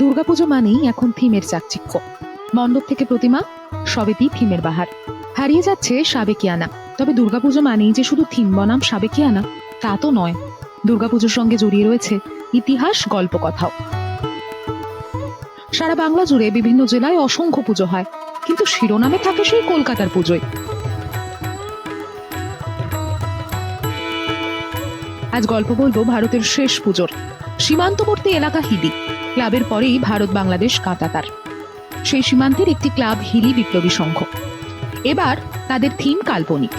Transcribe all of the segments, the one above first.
দুর্গাপুজো মানেই এখন থিমের চাকচিক্য। মণ্ডপ থেকে প্রতিমা, সবেতেই থিমের বাহার। হারিয়ে যাচ্ছে সাবেকিয়ানা। তবে দুর্গাপুজো মানেই যে শুধু থিম বনাম সাবেকিয়ানা, তা তো নয়। দুর্গাপুজোর সঙ্গে জড়িয়ে রয়েছে ইতিহাস গল্প কথাও। সারা বাংলা জুড়ে বিভিন্ন জেলায় অসংখ্য পুজো হয়, কিন্তু শিরোনামে থাকে সেই কলকাতার পুজোয়। আজ গল্প বলব ভারতের শেষ পুজোর। সীমান্তবর্তী এলাকা হিলি। ক্লাবের পরেই ভারত বাংলাদেশ কাঁটাতার। সেই সীমান্তের একটি ক্লাব হিলি বিপ্লবী সংঘ। এবার তাদের থিম কাল্পনিক।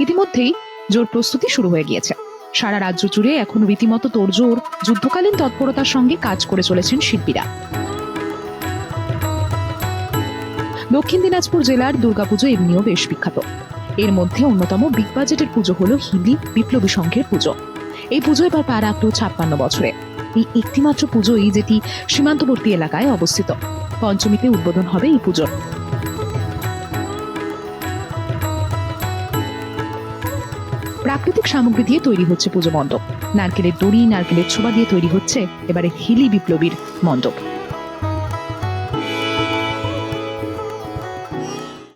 ইতিমধ্যেই জোর প্রস্তুতি শুরু হয়ে গিয়েছে। সারা রাজ্য জুড়ে এখন রীতিমতো তোড়জোড়, যুদ্ধকালীন তৎপরতার সঙ্গে কাজ করে চলেছেন শিল্পীরা। দক্ষিণ দিনাজপুর জেলার দুর্গাপুজো এমনিও বেশ বিখ্যাত। এর মধ্যে অন্যতম বিগ বাজেটের পুজো হলো হিলি বিপ্লবী সংঘের পুজো। এই পুজো এবার পা রাখল ছাপ্পান্ন বছরে। এই একটিমাত্র পুজোই যেটি সীমান্তবর্তী এলাকায় অবস্থিত। পঞ্চমীতে উদ্বোধন হবে এই পুজোর প্রাকৃতিক সামগ্রী দিয়ে তৈরি হচ্ছে পুজো মণ্ডপ। নারকেলের দড়ি, নারকেলের ছোবা দিয়ে তৈরি হচ্ছে এবারে হিলি বিপ্লবীর মণ্ডপ।